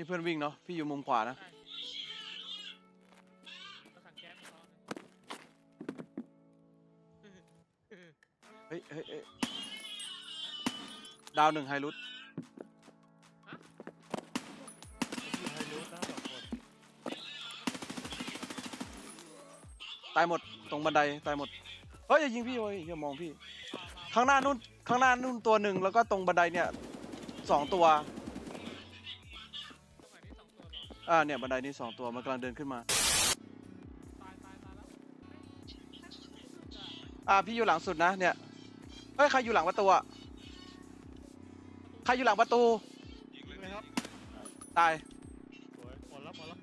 นี่เพื่อนวิ่งเนาะพี่อยู่มุมขวานะก็สั่งแก๊สให้เขาเนี่ยเฮ้ยเฮ้ยเฮ้ยดาวหนึ่งไฮรุตอยู่ไฮรูทนะสองคนตายหมดตรงบันไดตายหมดเฮ้ยอย่ายิงพี่เว้ยอย่ามองพี่ ข้างหน้านู่นข้างหน้านู่นตัวหนึ่งแล้วก็ตรงบันไดเนี่ยสองตัว อ่าเนี่ยบันไดนี้สองตัวมันกำลังเดินขึ้นมาตายตายตายแล้วอ่าพี่อยู่หลังสุดนะเนี่ย เฮ้ยใครอยู่หลังประตูอะใครอยู่หลังประตู ยิงเลยครับตาย สวยหมดแล้วหมดแล้ว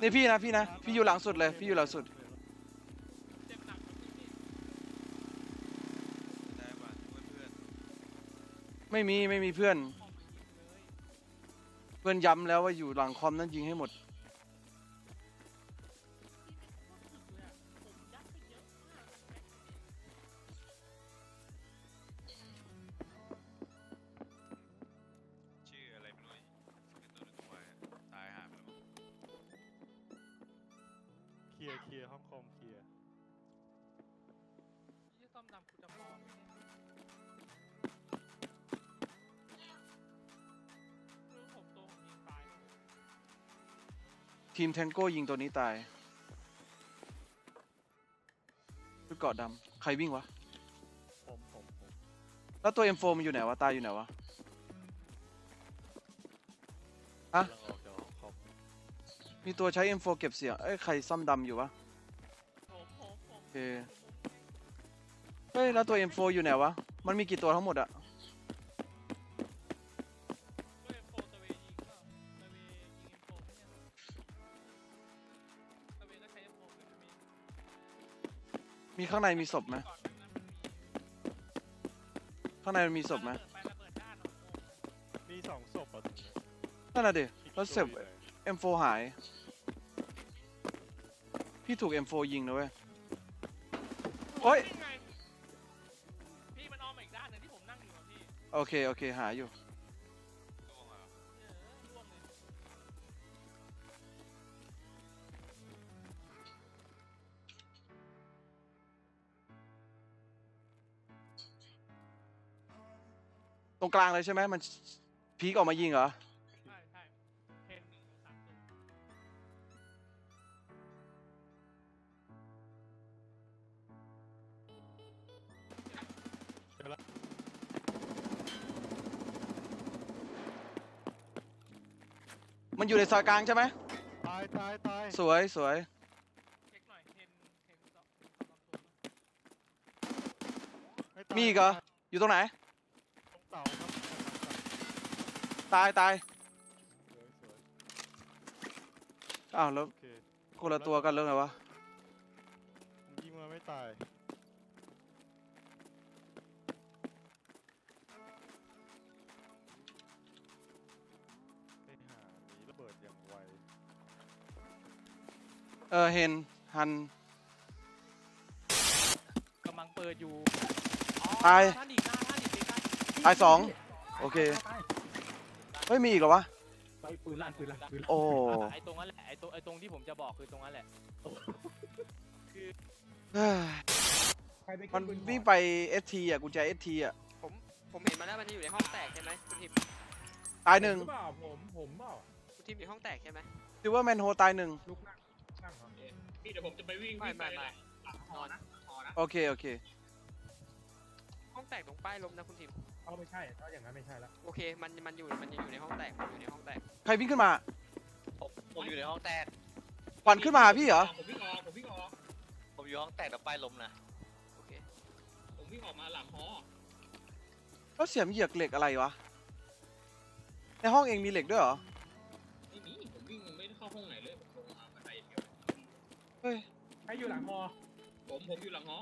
นี่พี่นะพี่นะพี่อยู่หลังสุดเลยพี่อยู่หลังสุด ได้ป่ะเพื่อนไม่มีไม่มีเพื่อน เพื่อนย้ำแล้วว่าอยู่หลังคอมนั้นยิงให้หมด ทีมแทงโก้ยิงตัวนี้ตายชุดเกาะดำใครวิ่งวะ ผมผมผมแล้วตัว M4 มันอยู่ไหนวะ ตายอยู่ไหนวะ ฮะ กำลังออกจากห้องคอมมีตัวใช้ M4 เก็บเสียง เอ้ย ใครซ่อมดำอยู่วะผมผมผมโอเคเฮ้ย แล้วตัว M4 อยู่ไหนวะ มันมีกี่ตัวทั้งหมดอะ มีมีข้างในมีศพไหมก่อนนั้นนะมันมีข้างในมันมีศพไหมไประเบิดด้านของผมมีสองศพอะตรงนี้นั่นน่ะดิอีกแล้วตัวเสร็จอยู่ไหน M4 หาย พี่ถูก M4 ยิงนะเว้ย โอ๊ยนี่ไงพี่มันอ้อมมาอีกด้านหนึ่งที่ผมนั่งอยู่อะพี่ โอเค โอเค หาอยู่ รงกลางเลยใช่ไหมมันพีกออกมายิงเหรอ ใช่ใช่เพนหนึ่งสามตัวเจอแล้วมันอยู่ในซอยกลางใช่ไหม ตายตายตายสวยสวย เช็คหน่อยเพนเพนสองสองตัวไตายมีอีกเหรอ อยู่ตรงไหน ตรงเต่าครับ ตายตายสวยสวยอ้าวแล้วโอเคคนละตัวกันเรื่องอะไรวะผมยิงมาไม่ตายไปหาหนีระเบิดอย่างไวเออเห็นฮัน กำลังเปิดอยู่ตาย ท่านอีกหน้าท่านอีกใกล้ตายสองโอเค เฮ้ยมีอีกเหรอวะ ไปปืนลั่นปืนลั่นปืนลั่นโอ้ๆไอ้ตรงนั้นแหละไอ้ตรงไอ้ตรงที่ผมจะบอกคือตรงนั้นแหละคือเฮ้ยใครไปมันขึ้ปืวิ่งไปเอสทีอะกุญแจเอสทีอะผมผมเห็นมาแล้วมันจะอยู่ในห้องแตกใช่ไหมคุณทิมตายหนึ่งเปล่าผมผมเปล่าคุณทิมอยู่ห้องแตกใช่ไหมซิลเวอร์แมนโฮตายหนึ่งลุกนั่งนั่งเหรอพี่เดี๋ยวผมจะไปวิ่งไม่วิ่งไปไม่ไม่หลังหอนะหอนะโอเคโอเคห้องแตกตรงป้ายลมนะคุณทิม เอาไม่ใช่ถ้าอย่างนั้นไม่ใช่ละโอเค มันมันอยู่มันจะอยู่ในห้องแตกมันอยู่ในห้องแตกใครวิ่งขึ้นมาผมผมอยู่ในห้องแตก ขวัญขึ้นมาหาพี่เหรอ ผมวิ่งออก ผมวิ่งออก ผมอยู่ห้องแตกแต่ป้ายล้มนะโอเคผมวิ่งออกมาหลังหอแล้วเสียมเหยียกเหล็กอะไรวะ ในห้องเองมีเหล็กด้วยเหรอ ไม่มีผมวิ่งไม่ได้เข้าห้องไหนเลย ผมลงมาบันไดอย่างเดียว เฮ้ยให้อยู่หลังมอผม ผมอยู่หลังหอ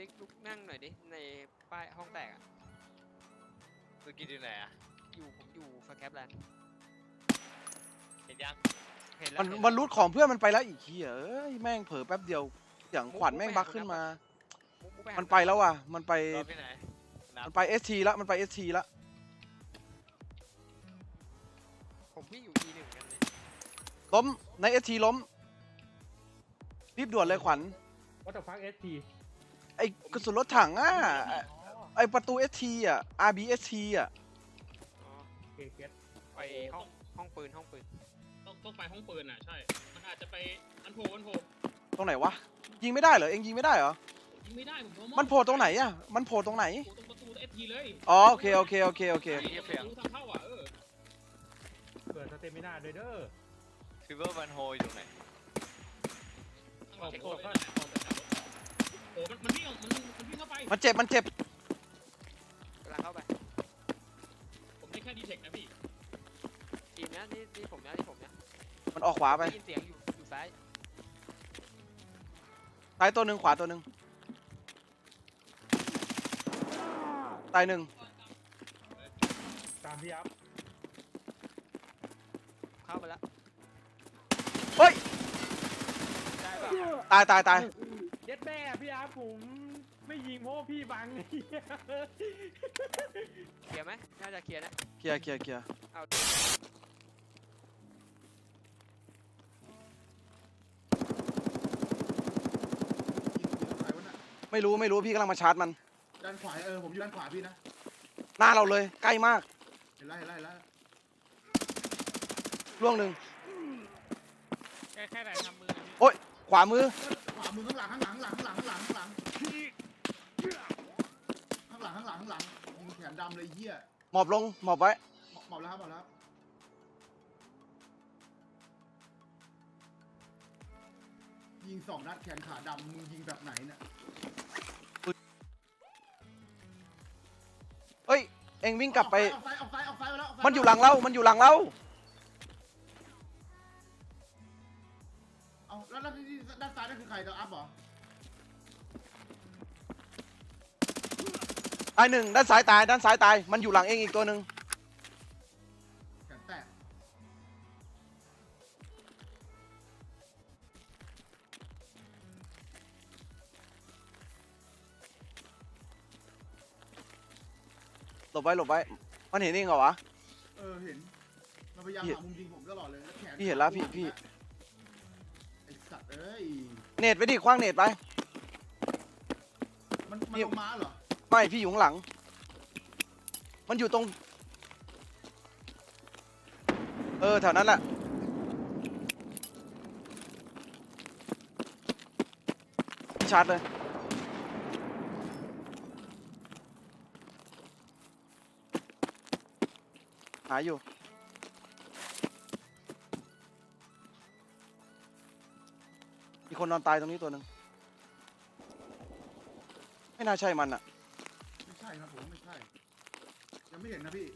นิกคุณนิกลุกนั่งหน่อยดิ ในป้ายห้องแตกอะเมื่อกี้ที่ไหนอะอยู่ผมอยู่สแคปแลนด์เห็นยังเห็นแล้วมันเห็มันแล้วรูดของเพื่อนมันไปแล้วอีกทียเอ้ยแม่งเผลอแป๊บเดียวเสียงขวัญแม่งบักขึ้นมามุกมุกหามันไปแล้วว่ะ มันไปรอบที่ไหนมันไปเอสทีแล้วมันไปเอสทีแล้วผมวิ่งอยู่ E หนึ่งกันเลยล้มในเอสทีล้มรีบด่วนเลยขวัญ วัตถุฟักเอสที ไอ้กระสุนรถถังอะ ไอ้ประตูเอสทีอะ RBST อะ อ๋อเกเกตไปห้องห้องปืนห้องปืนต้องต้องไปห้องปืนอะใช่ มันอาจจะไปอันโผล่อันโผล่ตรงไหนวะ ยิงไม่ได้เหรอ เองยิงไม่ได้เหรอ ยิงไม่ได้ผมโดนมันโผล่ตรงไหนอะ มันโผล่ตรงไหน โผล่ตรงประตูเอทีเลยอ๋อโอเคโอเคโอเคโอเคประตูทางเข้าอะเออเกิดสเตมินาด้วยเด้อฟิเวอร์มันโฮอยู่ตรงไหนออกโผล่ก็ออกจากรถโอ้มันมันวิ่งออกมัน มันวิ่งเข้าไปมันเจ็บ มันเจ็บกำลังเข้าไป ผมได้แค่ดีเทคนะพี่ทีมเนี้ยนี่นี่ผมเนี้ยนี่ผมเนี้ยมันออกขวาไป ได้ยินเสียงอยู่อยู่ซ้ายซ้ายตัวหนึ่งขวาตัวหนึ่งตายหนึ่งตามพี่อัพเข้าไปแล้วเฮ้ยได้ป่ะตายตายตายเย็ดแม่พี่อัพผม ไม่ยิงเพราะว่พี่บังเหี้ยเคลียร์ไหมน่าจะเคลียร์นะ เคลียร์เคลียร์เคลียร์เอาไม่รู้ไม่รู้พี่กำลังมาชาร์จมัน ด้านขวาเออผมอยู่ด้านขวาพี่นะหน้าเราเลยใกล้มากเห็นแล้วเห็นแล้วเห็นแล้วล่วงหนึ่งแค่แค่ไหนทำมือโอ๊ยขวามือขวามือข้างหลังข้างหลังข้างหลังข้างหลังข้างหลังข้างหลังพี่างหลังยิงแขนดำเลยเหี้ยหมอบลงหมอบไว้ หมอบแล้วครับหมอบแล้วครับยิงสองนัดแขนขาดำมึงยิงแบบไหนเนี่ยเอ้ย เอ็งวิ่งกลับไป ออกซ้ายออกซ้ายออกซ้ายไปแล้วกซ้มันอยู่หลังเรา มันอยู่หลังเรา เอาแล้วแล้วที่ด้านซ้ายนั่นคือใครตัวอัพเหรอ ตายหนึ่งด้านซ้ายตายด้านซ้ายตาย มันอยู่หลังเองอีกตัวหนึ่งแขนแตกหลบไว้หลบไว้มันเห็นเองเหรอวะ เออเห็นมันพยายามพี่หามุมยิงผมตลอดเลยแล้วแขนพี่เห็นแล้วพี่พี่ ไอสัตว์เอ้ย เนตไปดิคว้างเนตไป มันมันพี่ลงมาเหรอ ไม่พี่อยู่ข้างหลัง มันอยู่ตรง เออแถวนั้นแหละชาร์จเลยหาอยู่มีคนนอนตายตรงนี้ตัวหนึ่งไม่น่าใช่มันอะไม่ใช่ครับผมไม่ใช่ ยังไม่เห็นนะพี่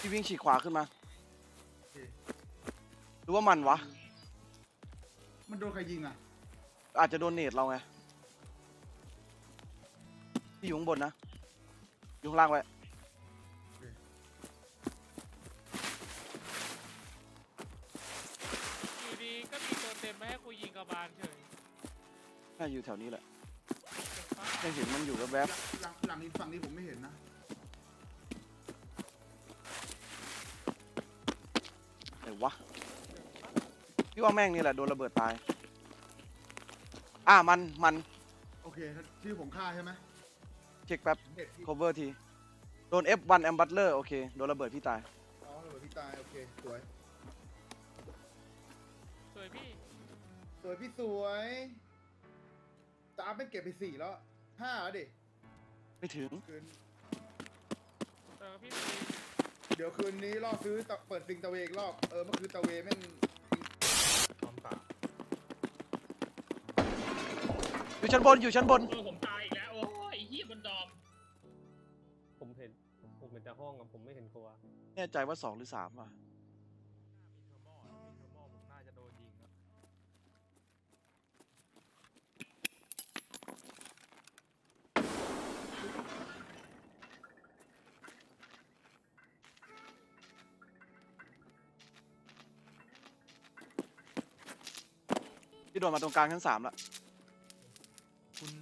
พี่วิ่งฉีกขวาขึ้นมา โอเคหรือว่ามันวะ มันโดนใครยิงอะอาจจะโดนเนตเราไงพี่อยู่ข้างบนนะ อยู่ข้างล่างไว้ น่าอยู่แถวนี้แหละเก่งมากยังเห็นมันอยู่แวบหลังหลังนี้ฝั่งนี้ผมไม่เห็นนะๆไหนวะเพี่ว่าแม่งนี่แหละโดนระเบิดตาย อะมันมันโอเคชื่อผมฆ่าใช่ไหมเช็คแป๊บ เด็ดที่ cover ที โดน F1 a m b u t l e r โอเค โดนระเบิดพี่ตาย อ๋อระเบิดพี่ตายโอเคสวยสวยพี่ สวยพี่สวย ตามไม่เก็บไปสี่แล้วห้าแล้วดิไม่ถึง คืนเออพี่เดี๋ยวคืนนี้รอบซื้อตะเปิดซิงตะเวอีกรอบเออเมื่อคืนตะเวแม่งความตาอยู่ชั้นบนอยู่ชั้นบน เออผมตายอีกแล้ว โอ้ยไอ้เหี้ยบนดอมผมเห็น ผมเห็นจากห้องอะผมไม่เห็นตัว แน่ใจว่า2หรือ3ว่ะมีเทอร์ พี่โดนมาตรงกลางชั้น3แล้วคุณ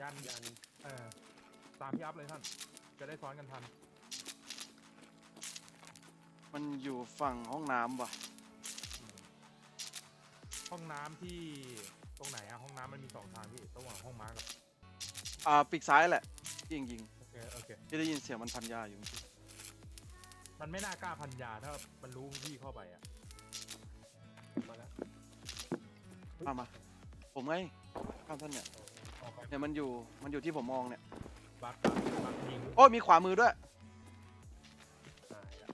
ยันยันเออตามพี่อัพเลยท่าน จะได้ซ้อนกันทัน มันอยู่ฝั่งห้องน้ำว่ะ ห้องน้ำที่ตรงไหนอะห้องน้ำมันมีสองทางพี่ระหว่างห้องม้ากับอ่าปีกซ้ายแหละพี่ยิงยิงโอเคโอเค พี่ได้ยินเสียงมันพันยาอยู่ มันไม่น่ากล้าพันยาถ้ามันรู้พี่เข้าไปอะ มามา ผมไงข้ามท่านเนี่ย ออกไปเนี่ยมันอยู่มันอยู่ที่ผมมองเนี่ย บักบักบักยิงโอ้ยมีขวามือด้วยหายแล้ว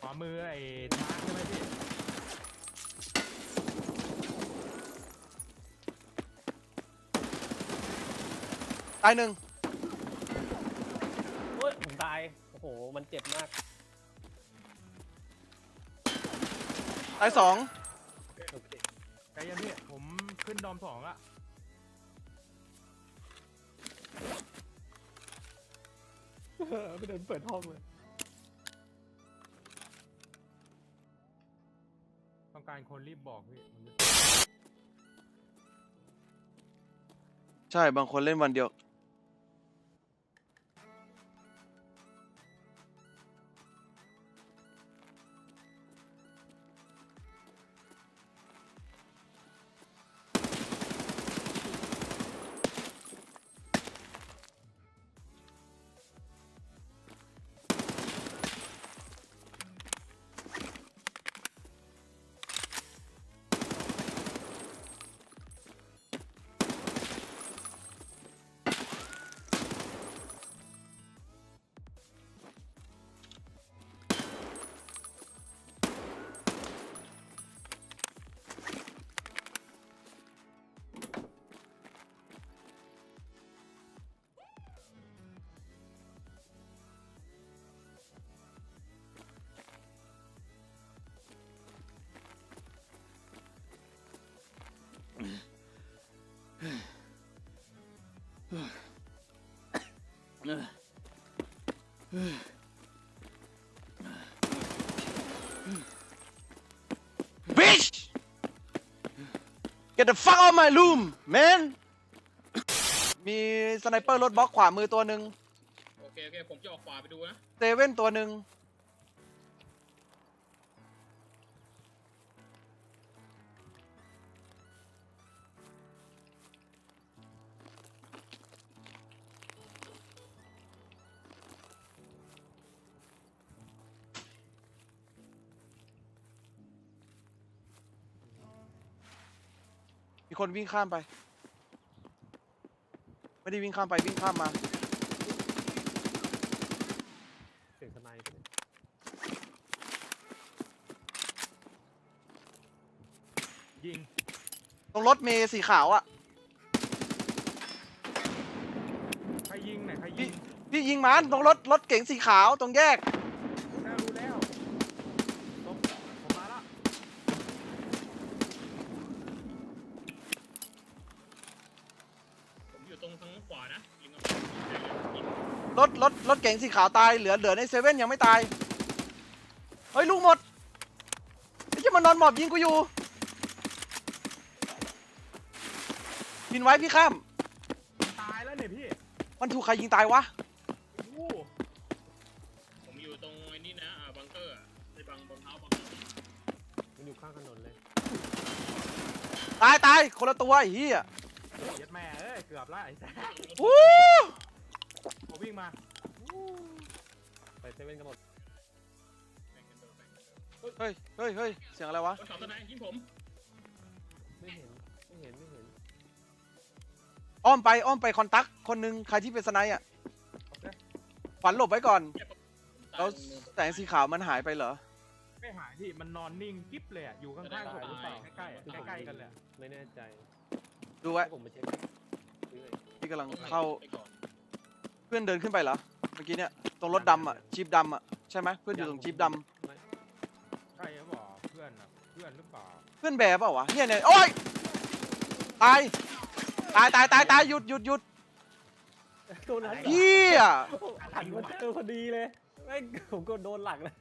ขวามือไอ้มาร์คใช่ไหมพี่ตายหนึ่งโอ้ยผมตาย โอ้โห มันเจ็บมาก ตายสองโอเค ใจเย็นพี่ผมขึ้นดอมสองละไม่เดินเปิดห้องเลย ต้องการคนรีบบอกพี่มันจะใช่บางคนเล่นวันเดียว Bitch Get the fuck out of my room man มีสไนเปอร์รถบล็อกขวามือตัวหนึ่งโอเคโอเคผมจะออกขวาไปดูนะ เซเว่นตัวหนึ่ง มีคนวิ่งข้ามไป ไม่ได้วิ่งข้ามไปวิ่งข้ามมา เสียงทนายไปเนี่ยยิงตรงรถเมย์สีขาวอะ่ะใครยิงไหนใครพี่ยิงพี่ยิงมันตรงรถรถเก๋งสีขาวตรงแยกแน่รู้แล้ว ถรถรถเก๋งสีขาวตายเหลือเหลือในเซเว่นยังไม่ตาย เฮ้ยลูกหมดไอ้เจ้ามันนอนหมอบยิงกูอยู่พินไว้พี่ข้าม ตายแล้วเนี่ยพี่มันถูกใครยิงตายวะ โอ้โหผมอยู่ตรงไอ้นี่นะอ่าบังเกอร์อะในบังบนเท้าบังข้างถนนเลยตายตายคนละตัวไอ้เหี้ยเย็ดแม่เอ้ย เกือบละไอ้แซ่วู้เขาวิ่งมา ไปเซเว่นกันหมดแบ่งกันโดนแบ่งกันโดนเฮ้ยเฮ้ยเฮ้ยเสียงอะไรวะบนเขาตะไนยิงผมไม่เห็นไม่เห็นไม่เห็นอ้อมไปอ้อมไปคอนตักคนหนึงใครที่เป็นสไนด์อะขวัญหลบไว้ก่อนแล้วแสงสีขาวมันหายไปเหรอ ไม่หายพี่มันนอนนิ่งกิ๊บเลยอะอยู่ข้างๆผมหรือเปล่าใกล้ๆอะใกล้ๆกันเลยอะไม่แน่ใจดูไว้ ผมไปเช็คซื้อเลยพี่กำลังเข้าไปก่อนเพื่อนเดินขึ้นไปเหรอ เมื่อกี้เนี่ยตรงรถดำอะจีบดำอะใช่ไหมเพื่อนอยู่ตรงจีบดไม่ใช่หรือเปล่าเพื่อนอะเพื่อนหรือเปล่าำเพื่อนแบร์เปล่าวะเนี่ยเนี่ยโอ้ยตายตายตายตายตายหยุดหยุดหยุดโดนหลังเฮียหันมาเจอพอดีเลยแม่งผมก็โดนหลักแล้ว